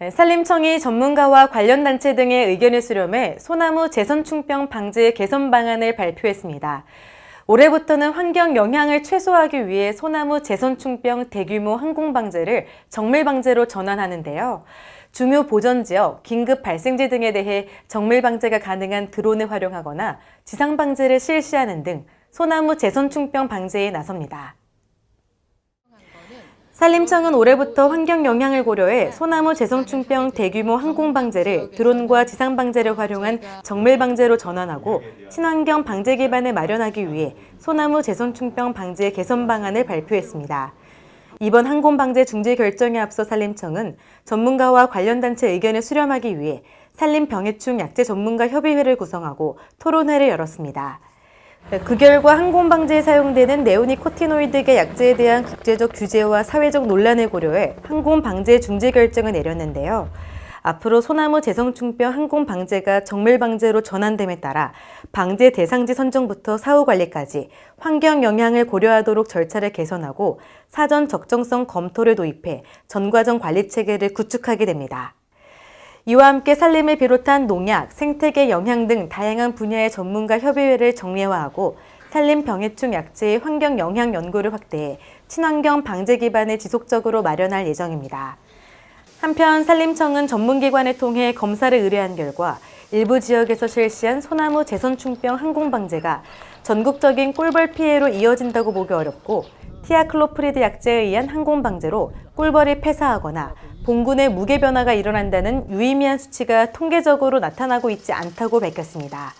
네, 산림청이 전문가와 관련 단체 등의 의견을 수렴해 소나무 재선충병 방지 개선 방안을 발표했습니다. 올해부터는 환경 영향을 최소화하기 위해 소나무 재선충병 대규모 항공 방제를 정밀 방제로 전환하는데요. 중요 보전 지역, 긴급 발생지 등에 대해 정밀 방제가 가능한 드론을 활용하거나 지상 방제를 실시하는 등 소나무 재선충병 방제에 나섭니다. 산림청은 올해부터 환경 영향을 고려해 소나무 재성충병 대규모 항공 방제를 드론과 지상 방제를 활용한 정밀 방제로 전환하고 친환경 방제 기반을 마련하기 위해 소나무 재성충병 방제 개선 방안을 발표했습니다. 이번 항공 방제 중지 결정에 앞서 산림청은 전문가와 관련 단체 의견을 수렴하기 위해 산림병해충 약제 전문가 협의회를 구성하고 토론회를 열었습니다. 그 결과 항공 방제에 사용되는 네오니코티노이드계 약제에 대한 국제적 규제와 사회적 논란을 고려해 항공 방제 중지 결정을 내렸는데요. 앞으로 소나무 재성충병 항공 방제가 정밀 방제로 전환됨에 따라 방제 대상지 선정부터 사후 관리까지 환경 영향을 고려하도록 절차를 개선하고 사전 적정성 검토를 도입해 전과정 관리 체계를 구축하게 됩니다. 이와 함께 산림을 비롯한 농약, 생태계 영향 등 다양한 분야의 전문가 협의회를 정례화하고 산림 병해충 약제의 환경 영향 연구를 확대해 친환경 방제 기반을 지속적으로 마련할 예정입니다. 한편 산림청은 전문기관을 통해 검사를 의뢰한 결과 일부 지역에서 실시한 소나무 재선충병 항공 방제가 전국적인 꿀벌 피해로 이어진다고 보기 어렵고 티아클로프리드 약제에 의한 항공 방제로 꿀벌이 폐사하거나 봉군의 무게 변화가 일어난다는 유의미한 수치가 통계적으로 나타나고 있지 않다고 밝혔습니다.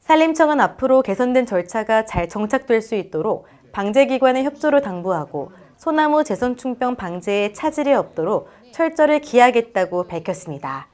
산림청은 앞으로 개선된 절차가 잘 정착될 수 있도록 방제기관의 협조를 당부하고 소나무 재선충병 방제에 차질이 없도록 철저히 기하겠다고 밝혔습니다.